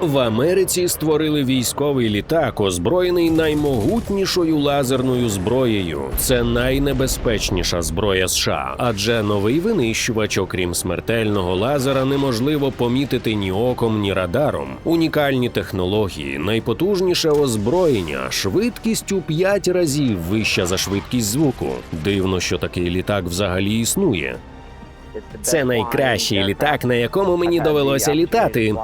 В Америці створили військовий літак, озброєний наймогутнішою лазерною зброєю. Це найнебезпечніша зброя США, адже новий винищувач, окрім смертельного лазера, неможливо помітити ні оком, ні радаром. Унікальні технології, найпотужніше озброєння, швидкість у 5 разів вища за швидкість звуку. Дивно, що такий літак взагалі існує. Це найкращий літак, на якому мені довелося літати.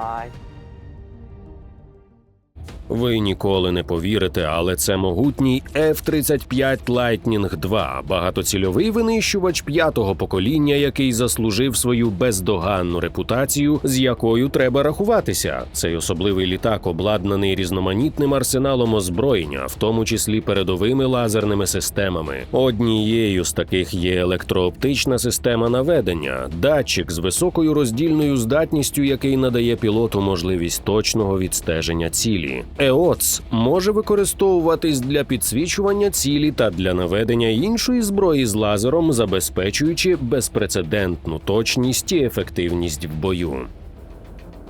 Ви ніколи не повірите, але це могутній F-35 Lightning II, багатоцільовий винищувач п'ятого покоління, який заслужив свою бездоганну репутацію, з якою треба рахуватися. Цей особливий літак обладнаний різноманітним арсеналом озброєння, в тому числі передовими лазерними системами. Однією з таких є електрооптична система наведення, датчик з високою роздільною здатністю, який надає пілоту можливість точного відстеження цілі. ЕОЦ може використовуватись для підсвічування цілі та для наведення іншої зброї з лазером, забезпечуючи безпрецедентну точність і ефективність в бою.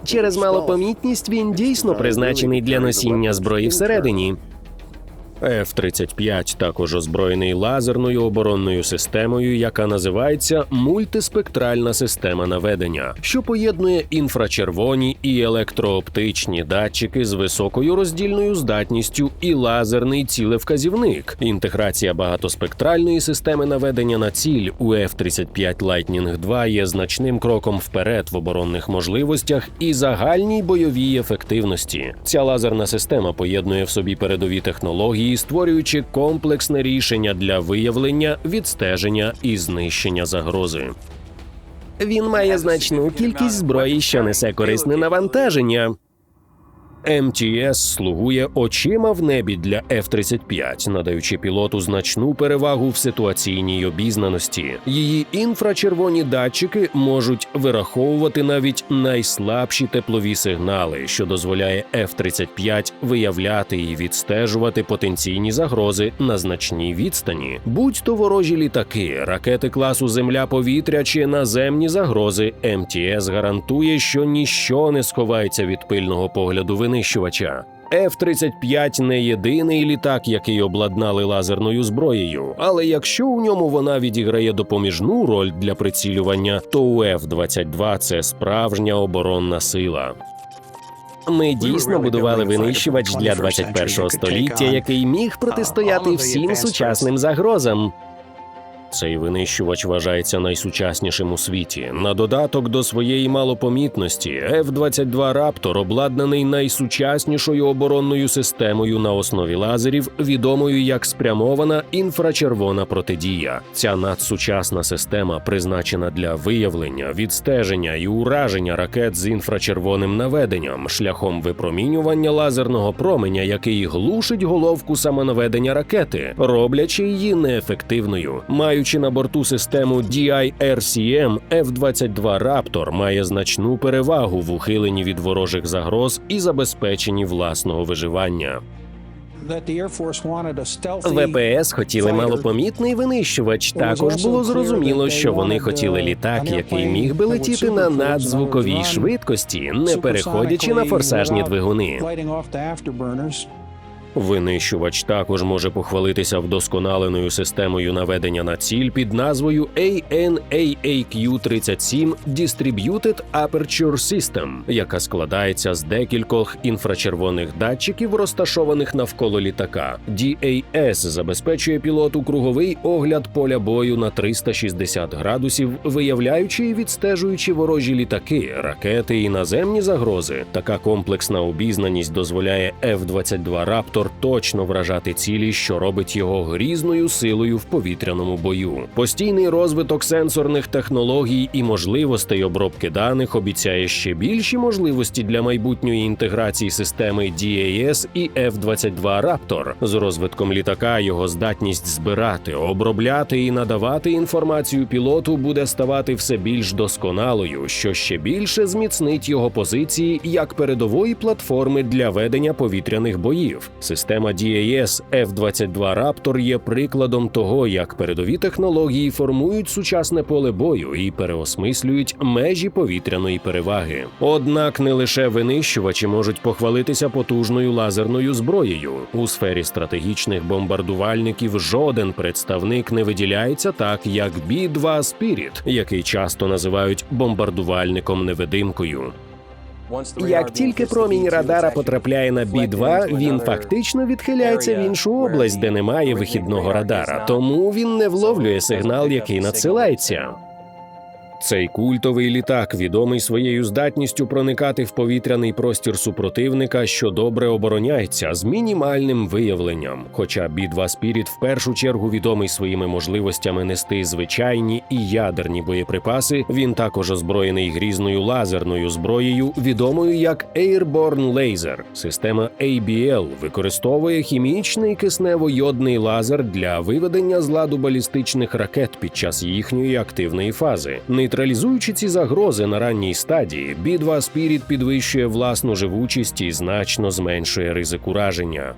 Через малопомітність він дійсно призначений для носіння зброї всередині. F-35 також озброєний лазерною оборонною системою, яка називається мультиспектральна система наведення, що поєднує інфрачервоні і електрооптичні датчики з високою роздільною здатністю і лазерний цілевказівник. Інтеграція багатоспектральної системи наведення на ціль у F-35 Lightning II є значним кроком вперед в оборонних можливостях і загальній бойовій ефективності. Ця лазерна система поєднує в собі передові технології, створюючи комплексне рішення для виявлення, відстеження і знищення загрози. Він має значну кількість зброї, що несе корисне навантаження. МТС слугує очима в небі для F-35, надаючи пілоту значну перевагу в ситуаційній обізнаності. Її інфрачервоні датчики можуть вираховувати навіть найслабші теплові сигнали, що дозволяє F-35 виявляти і відстежувати потенційні загрози на значній відстані, будь то ворожі літаки, ракети класу Земля-повітря чи наземні загрози. МТС гарантує, що ніщо не сховається від пильного погляду винищувача. F-35 не єдиний літак, який обладнали лазерною зброєю. Але якщо у ньому вона відіграє допоміжну роль для прицілювання, то у F-22 це справжня оборонна сила. Ми дійсно будували винищувач для 21 століття, який міг протистояти всім сучасним загрозам. Цей винищувач вважається найсучаснішим у світі. На додаток до своєї малопомітності, F-22 Raptor обладнаний найсучаснішою оборонною системою на основі лазерів, відомою як спрямована інфрачервона протидія. Ця надсучасна система призначена для виявлення, відстеження і ураження ракет з інфрачервоним наведенням шляхом випромінювання лазерного променя, який глушить головку самонаведення ракети, роблячи її неефективною. Маючи на борту систему DIRCM, F-22 Raptor має значну перевагу в ухиленні від ворожих загроз і забезпеченні власного виживання. ВПС хотіли малопомітний винищувач. Також було зрозуміло, що вони хотіли літак, який міг би летіти на надзвуковій швидкості, не переходячи на форсажні двигуни. Винищувач також може похвалитися вдосконаленою системою наведення на ціль під назвою ANAAQ-37 Distributed Aperture System, яка складається з декількох інфрачервоних датчиків, розташованих навколо літака. DAS забезпечує пілоту круговий огляд поля бою на 360 градусів, виявляючи і відстежуючи ворожі літаки, ракети і наземні загрози. Така комплексна обізнаність дозволяє F-22 Raptor точно вражати цілі, що робить його грізною силою в повітряному бою. Постійний розвиток сенсорних технологій і можливостей обробки даних обіцяє ще більші можливості для майбутньої інтеграції системи DAS і F-22 Raptor. З розвитком літака його здатність збирати, обробляти і надавати інформацію пілоту буде ставати все більш досконалою, що ще більше зміцнить його позиції як передової платформи для ведення повітряних боїв. Система DAS F-22 Raptor є прикладом того, як передові технології формують сучасне поле бою і переосмислюють межі повітряної переваги. Однак не лише винищувачі можуть похвалитися потужною лазерною зброєю. У сфері стратегічних бомбардувальників жоден представник не виділяється так, як B-2 Spirit, який часто називають бомбардувальником-невидимкою. Як тільки промінь радара потрапляє на бі 2 він фактично відхиляється в іншу область, де немає вихідного радара, тому він не вловлює сигнал, який надсилається. Цей культовий літак відомий своєю здатністю проникати в повітряний простір супротивника, що добре обороняється з мінімальним виявленням. Хоча B-2 Spirit в першу чергу відомий своїми можливостями нести звичайні і ядерні боєприпаси, він також озброєний грізною лазерною зброєю, відомою як Airborne Laser. Система ABL використовує хімічний киснево-йодний лазер для виведення з ладу балістичних ракет під час їхньої активної фази. Нейтралізуючи ці загрози на ранній стадії, B-2 Spirit підвищує власну живучість і значно зменшує ризик ураження.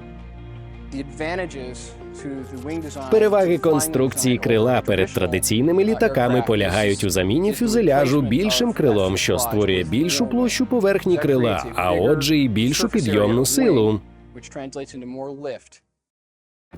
Переваги конструкції крила перед традиційними літаками полягають у заміні фюзеляжу більшим крилом, що створює більшу площу поверхні крила, а отже, і більшу підйомну силу.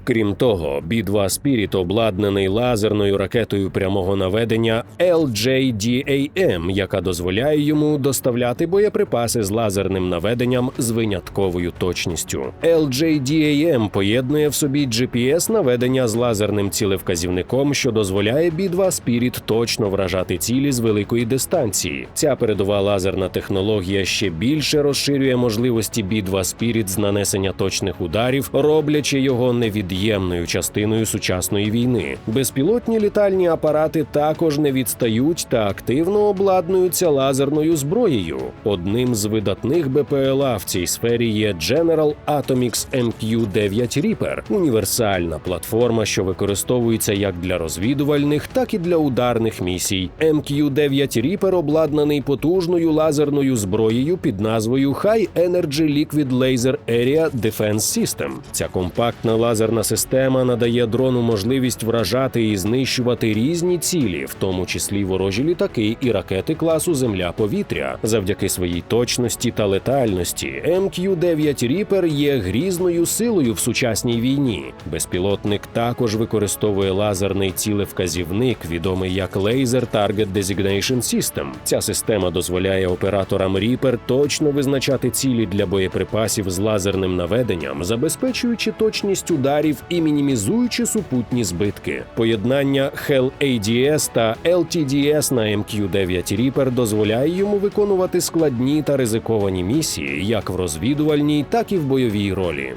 Крім того, B-2 Spirit обладнаний лазерною ракетою прямого наведення LJDAM, яка дозволяє йому доставляти боєприпаси з лазерним наведенням з винятковою точністю. LJDAM поєднує в собі GPS-наведення з лазерним цілевказівником, що дозволяє B-2 Spirit точно вражати цілі з великої дистанції. Ця передова лазерна технологія ще більше розширює можливості B-2 Spirit з нанесення точних ударів, роблячи його невід'ємною частиною сучасної війни. Безпілотні літальні апарати також не відстають та активно обладнуються лазерною зброєю. Одним з видатних БПЛА в цій сфері є General Atomics MQ-9 Reaper – універсальна платформа, що використовується як для розвідувальних, так і для ударних місій. MQ-9 Reaper обладнаний потужною лазерною зброєю під назвою High Energy Liquid Laser Area Defense System. Ця компактна лазерна система надає дрону можливість вражати і знищувати різні цілі, в тому числі ворожі літаки і ракети класу Земля-повітря. Завдяки своїй точності та летальності MQ-9 Reaper є грізною силою в сучасній війні. Безпілотник також використовує лазерний цілевказівник, відомий як Laser Target Designation System. Ця система дозволяє операторам Reaper точно визначати цілі для боєприпасів з лазерним наведенням, забезпечуючи точність ударів і мінімізуючи супутні збитки. Поєднання Hell ADS та LTDS на MQ-9 Reaper дозволяє йому виконувати складні та ризиковані місії як в розвідувальній, так і в бойовій ролі.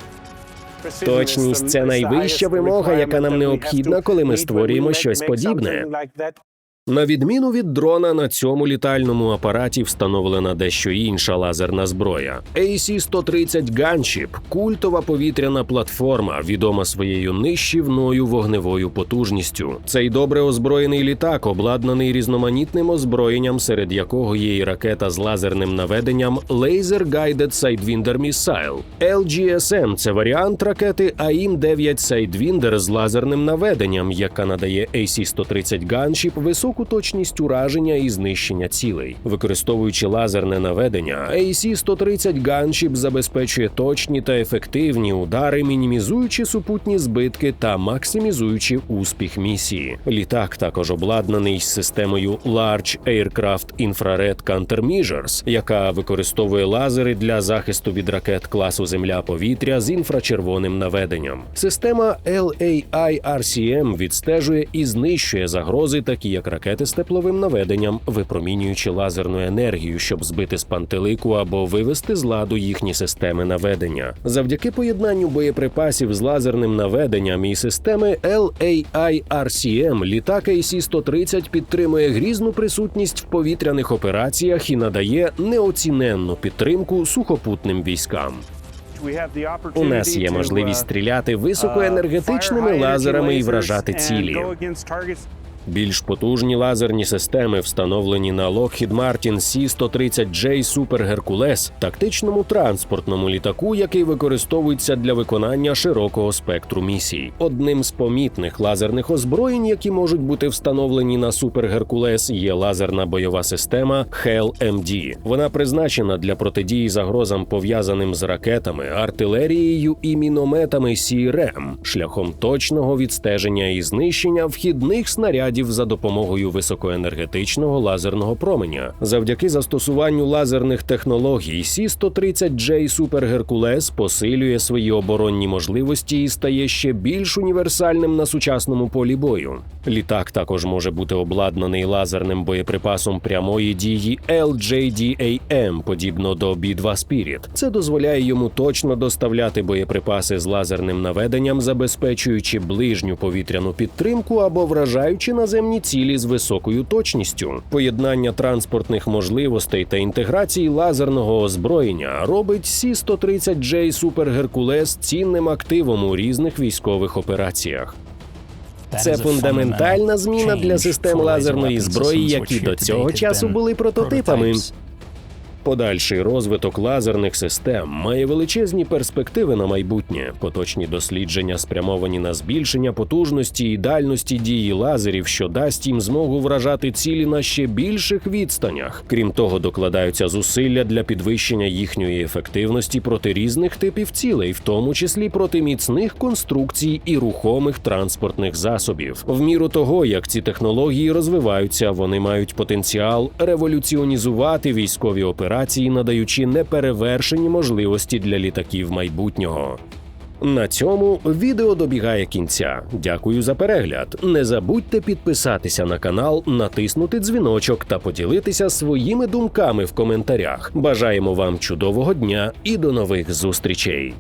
Точність це найвища вимога, яка нам необхідна, коли ми створюємо щось подібне. На відміну від дрона, на цьому літальному апараті встановлена дещо інша лазерна зброя. AC-130 Gunship – культова повітряна платформа, відома своєю нищівною вогневою потужністю. Цей добре озброєний літак обладнаний різноманітним озброєнням, серед якого є і ракета з лазерним наведенням Laser Guided Sidewinder Missile. LGSM – це варіант ракети AIM-9 Sidewinder з лазерним наведенням, яка надає AC-130 Gunship високу точність ураження і знищення цілей. Використовуючи лазерне наведення, AC-130 Gunship забезпечує точні та ефективні удари, мінімізуючи супутні збитки та максимізуючи успіх місії. Літак також обладнаний системою Large Aircraft Infrared Countermeasures, яка використовує лазери для захисту від ракет класу Земля-повітря з інфрачервоним наведенням. Система LAI-RCM відстежує і знищує загрози, такі як ракети з тепловим наведенням, випромінюючи лазерну енергію, щоб збити з пантелику або вивести з ладу їхні системи наведення. Завдяки поєднанню боєприпасів з лазерним наведенням і системи LAI-RCM літак AC-130 підтримує грізну присутність в повітряних операціях і надає неоціненну підтримку сухопутним військам. У нас є можливість стріляти високоенергетичними лазерами і вражати цілі. Більш потужні лазерні системи, встановлені на Lockheed Martin C-130J Super Hercules, тактичному транспортному літаку, який використовується для виконання широкого спектру місій. Одним з помітних лазерних озброєнь, які можуть бути встановлені на Super Hercules, є лазерна бойова система HEL-MD. Вона призначена для протидії загрозам, пов'язаним з ракетами, артилерією і мінометами CRM, шляхом точного відстеження і знищення вхідних снарядів за допомогою високоенергетичного лазерного променя. Завдяки застосуванню лазерних технологій, Сі-130J Super Hercules посилює свої оборонні можливості і стає ще більш універсальним на сучасному полі бою. Літак також може бути обладнаний лазерним боєприпасом прямої дії LJDAM, подібно до B-2 Spirit. Це дозволяє йому точно доставляти боєприпаси з лазерним наведенням, забезпечуючи ближню повітряну підтримку або вражаючи наземні цілі з високою точністю. Поєднання транспортних можливостей та інтеграції лазерного озброєння робить Сі-130J Super Hercules цінним активом у різних військових операціях. Це фундаментальна зміна для систем лазерної зброї, які до цього часу були прототипами. Подальший розвиток лазерних систем має величезні перспективи на майбутнє. Поточні дослідження спрямовані на збільшення потужності і дальності дії лазерів, що дасть їм змогу вражати цілі на ще більших відстанях. Крім того, докладаються зусилля для підвищення їхньої ефективності проти різних типів цілей, в тому числі проти міцних конструкцій і рухомих транспортних засобів. В міру того, як ці технології розвиваються, вони мають потенціал революціонізувати військові операції, надаючи неперевершені можливості для літаків майбутнього. На цьому відео добігає кінця. Дякую за перегляд. Не забудьте підписатися на канал, натиснути дзвіночок та поділитися своїми думками в коментарях. Бажаємо вам чудового дня і до нових зустрічей!